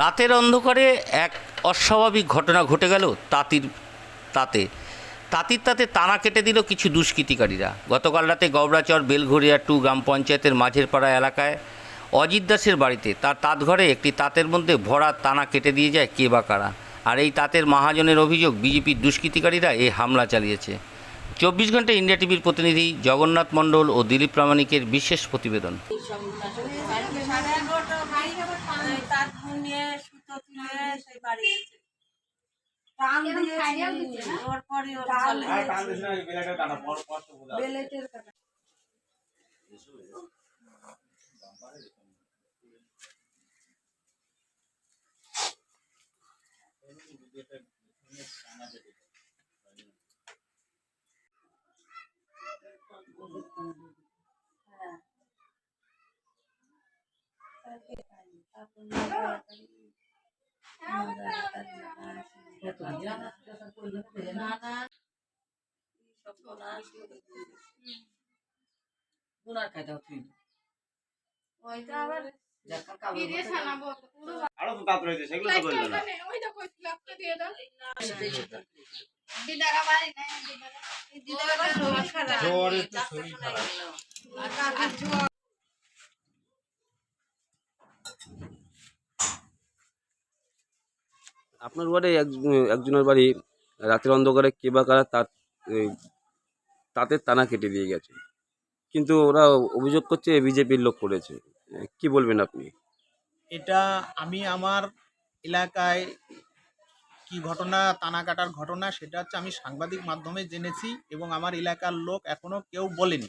রাতের অন্ধকারে এক অস্বাভাবিক ঘটনা ঘটে গেল তাঁতির তাতে। তাঁতির তাতে তানা কেটে দিল কিছু দুষ্কৃতিকারীরা। গতকাল রাতে গবরাচর বেলঘরিয়া টু গ্রাম পঞ্চায়েতের মাঝের পাড়া এলাকায় অজিত দাসের বাড়িতে তার তাঁত ঘরে একটি তাঁতের মধ্যে ভরা তানা কেটে দিয়ে যায় কে বা কারা। আর এই তাঁতের মহাজনের অভিযোগ বিজেপির দুষ্কৃতিকারীরা এই হামলা চালিয়েছে। চব্বিশ ঘণ্টা ইন্ডিয়া টিভির প্রতিনিধি জগন্নাথ মণ্ডল ও দিলীপ প্রামাণিকের বিশেষ প্রতিবেদন। সাড়ে এগারোটা অবধি এই তাঁত বুনিয়ে সুতো তুলে সেই বাড়ি গেছে। টান দিয়েছি, ওর পরে ওর চলে গেছে। বেলেটের কাটা। না, না, সব বোনাস ওইটা আবার আরও তো দাঁত রয়েছে সেগুলো তো বলবে না। দিদার আবার শরীর খারাপ। জ্বরে তো শরীর খারাপ। আর কাকির আপনার বাড়ি এক- একজনের বাড়ি রাতের অন্ধকারে কে বা কারা তার তাঁতের টানা কেটে দিয়ে গেছে। কিন্তু ওরা অভিযোগ করছে বিজেপির লোক করেছে। কি বলবেন আপনি? এটা আমি আমার এলাকায় কি ঘটনা টানা কাটার ঘটনা সেটা হচ্ছে আমি সাংবাদিক মাধ্যমে জেনেছি এবং আমার এলাকার লোক এখনও কেউ বলেনি।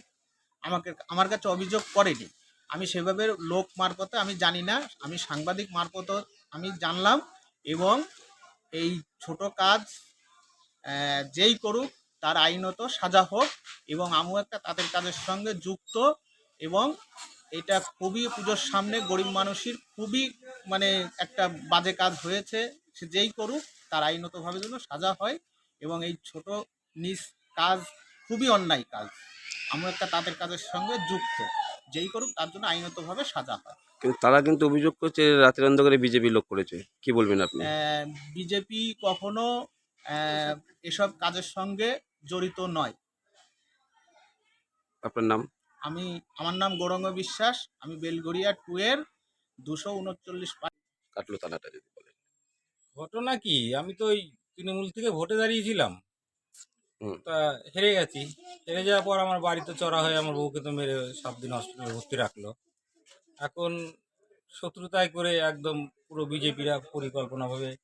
আমাকে, আমার কাছে অভিযোগ করেনি। আমি সেভাবে লোক মারফতে আমি জানি না। আমি সাংবাদিক মারফত আমি জানলাম এবং এই ছোট কাজ যেই করুক, তার আইনত সাজা হোক এবং আমিও একটা তাদের কাজের সঙ্গে যুক্ত এবং এটা খুবই পুজোর সামনে গরিব মানুষের খুবই মানে একটা বাজে কাজ হয়েছে। সে যেই করুক, তার আইনতভাবে যেন সাজা হয় এবং এই ছোট নিজ কাজ খুবই অন্যায় কাজ। আমরা একটা তাদের কাজের সঙ্গে যুক্ত। যেই করুক তার জন্য আইনতভাবে সাজা হয়। কিন্তু তারা কিন্তু অভিযোগ করছে রাতের অন্ধকারে বিজেপি লোক করেছে। কি বলবেন আপনি? বিজেপি কখনো এসব কাজের সঙ্গে জড়িত নয়। আপনার নাম? আমি আমার নাম গৌরঙ্গ বিশ্বাস। আমি বেলগড়িয়া টু এর দুশো উনচল্লিশ কাটলো টানাটা যদি বলেন। ঘটনা কি? আমি তো ওই তৃণমূল থেকে ভোটে দাঁড়িয়েছিলাম। তা হেরে গেছি। হেরে যাওয়ার পর আমার বাড়িতে চড়া হয়ে আমার বউকে তো মেরে সাত দিন হসপিটালে ভর্তি রাখল। এখন শত্রুতায় করে একদম পুরো বিজেপিরা পরিকল্পনাভাবে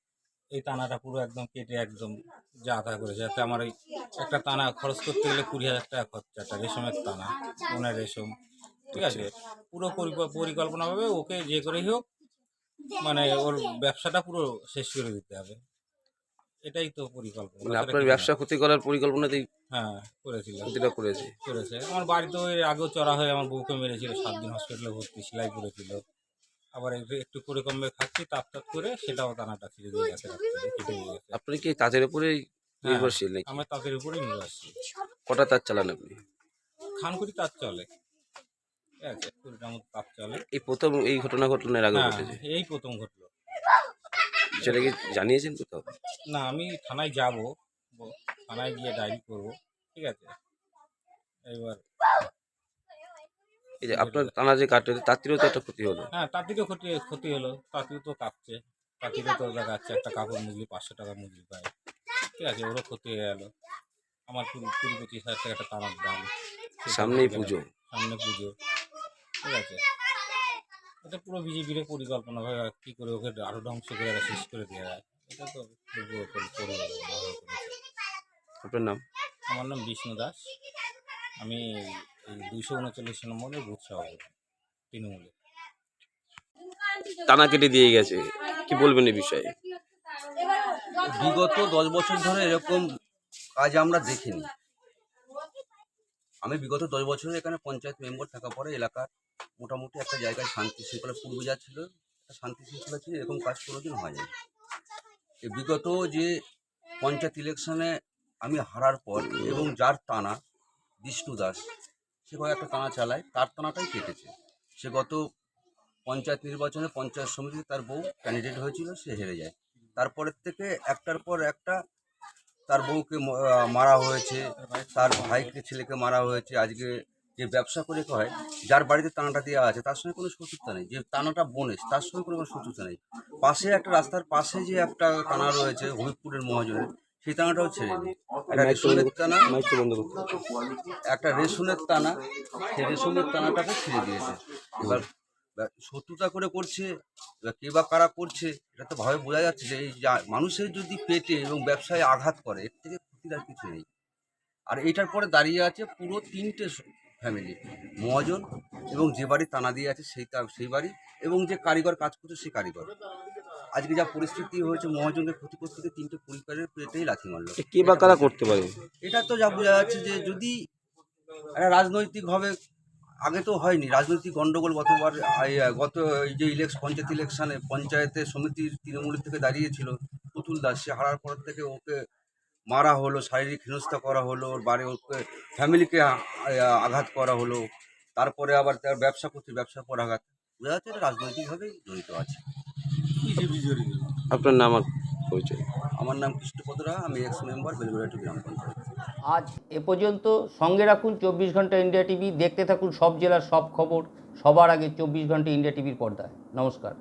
এই টানাটা পুরো একদম কেটে একদম যা তা করেছে। যাতে আমার এই একটা টানা খরচ করতে গেলে কুড়ি হাজার টাকা খরচা, একটা রেশমের টানা ওনার রেশম, ঠিক আছে? পুরো পরিক- পরিকল্পনাভাবে ওকে যে করেই হোক মানে ওর ব্যবসাটা পুরো শেষ করে দিতে হবে। এটাই তো পরিকল্পনা মানে আপনার ব্যবসা ক্ষতি করার পরিকল্পনাতেই হ্যাঁ করেছিল। ক্ষতিটা করেছে। করেছে। আমার বাড়িতে ওই আগেও চড়া হয়ে আমার বউকে মেরেছিল সাত দিন হসপিটালে ভর্তি সেলাই করেছিল। আবার একটু করে কমবে খাচ্ছি তাপ তাপ করে সেটাও টানাটা ছেড়ে দিয়ে গেছে আপনি কি তাঁতের উপরেই হ্যাঁ, নির্ভরশীল নাকি? আমার তাঁতের উপরেই আসছি কটা তাঁত চালান আপনি? খানকুড়ি তাঁত চলে। ঠিক আছে কুড়িটার মতো তাঁত চলে। এই প্রথম এই ঘটনা ঘটনার আগে হ্যাঁ ঘটেছে। এই প্রথম ঘটলো। সেটা কি জানিয়েছেন কোথাও? না আমি থানায় যাব। থানায় গিয়ে ডায়েরি করব ঠিক আছে? এবার এই যে আপনার টানা যে কাটে তাঁতিরও তো একটা ক্ষতি হলো। হ্যাঁ তাঁতিরও ক্ষতি ক্ষতি হলো। তাঁতিও তো কাঁপছে। তাঁতিরও তো দেখাচ্ছে একটা কাপড় মুগলি পাঁচশো টাকা মুগলি পায়। ঠিক আছে ওরও ক্ষতি হয়ে গেলো। আমার কুড়ি কুড়ি পঁচিশ হাজার টাকা একটা টানার দাম। সামনেই পুজো। সামনে পুজো। ঠিক আছে? এটা পুরো বিজেপির পরিকল্পনা ভাবে কী করে ওকে আরও ধ্বংস করে আরও শেষ করে দেওয়া যায়। এটা তো। আপনার নাম? আমার নাম বিষ্ণু দাস। আমি দুইশো উনচল্লিশ নম্বরের বুথ সভাপতি তৃণমূলে। টানা কেটে দিয়ে গেছে। কি বলবেন এই বিষয়ে? বিগত দশ বছর ধরে এরকম কাজ আমরা দেখিনি। আমি বিগত দশ বছর এখানে পঞ্চায়েত মেম্বার থাকা পরে এলাকার মোটামুটি একটা জায়গায় শান্তি শৃঙ্খলা পূর্ব যা ছিল শান্তি শৃঙ্খলা ছিল, এরকম কাজ কোনোদিন হয়নি। বিগত যে পঞ্চায়েত ইলেকশনে আমি হারার পর এবং যার টানা, বিষ্ণু দাস, সে কয়েক একটা টানা চালায়, তার টানাটাই কেটেছে। সে গত পঞ্চায়েত নির্বাচনে পঞ্চায়েত সমিতিতে তার বউ ক্যান্ডিডেট হয়েছিল, সে হেরে যায়। তারপরের থেকে একটার পর একটা বউকে মারা হয়েছে তার ভাইকে ছেলেকে মারা হয়েছে আজকে যে ব্যবসা করে হয় যার বাড়িতে টানাটা দেওয়া আছে তার সঙ্গে কোনো শত্রুতা নেই যে টানাটা বনেস তার সঙ্গে কোনো কোনো শত্রুতা নেই। পাশে একটা রাস্তার পাশে যে একটা টানা রয়েছে হবিবপুরের মহাজনের সেই টানাটাও ছেড়ে নেই একটা রেশনের টানা একটা রেশনের টানা সেই রেশনের টানাটাকে ছেড়ে দিয়েছে। এবার শত্রুতা করে করছে কে বা কারা করছে এটা তো ভাবে বোঝা যাচ্ছে যে এই যা- মানুষের যদি পেটে এবং ব্যবসায় আঘাত করে এর থেকে ক্ষতির আর কিছু নেই। আর এটার পরে দাঁড়িয়ে আছে পুরো তিনটে ফ্যামিলি মহাজন এবং যে বাড়ি টানা দিয়ে আছে সেই তা- সেই বাড়ি এবং যে কারিগর কাজ করছে সেই কারিগর। আজকে যা পরিস্থিতি হয়েছে মহাজনকে ক্ষতি করতে গিয়ে তিনটে পরিবারের পেটেই লাথি মারলো। কে বা কারা করতে পারে? এটা তো যা বোঝা যাচ্ছে যে যদি একটা রাজনৈতিকভাবে আগে তো হয়নি। রাজনৈতিক গণ্ডগোল গতবার গত এই যে ইলেকশন পঞ্চায়েত ইলেকশনে পঞ্চায়েতে সমিতির তৃণমূলের থেকে দাঁড়িয়েছিল পুতুল দাস। সে হারার পর থেকে ওকে মারা হলো শারীরিক হেনস্থা করা হলো ওর বাড়ি ওকে ফ্যামিলিকে আঘাত করা হলো। তারপরে আবার তার ব্যবসা করছে ব্যবসার পর আঘাত। বোঝা যাচ্ছে রাজনৈতিকভাবেই জড়িত আছে। আপনার নাম পরিচয়। আমার নাম কৃষ্ণপদ রায়, আমি এক্স মেম্বার বেলগুড়াটি গ্রাম পঞ্চায়েত। আজ এ পর্যন্ত সঙ্গে রাখুন চব্বিশ ঘণ্টা ইন্ডিয়া টিভি, দেখতে থাকুন সব জেলার সব খবর, সবার আগে চব্বিশ ঘণ্টা ইন্ডিয়া টিভির পর্দায়। নমস্কার।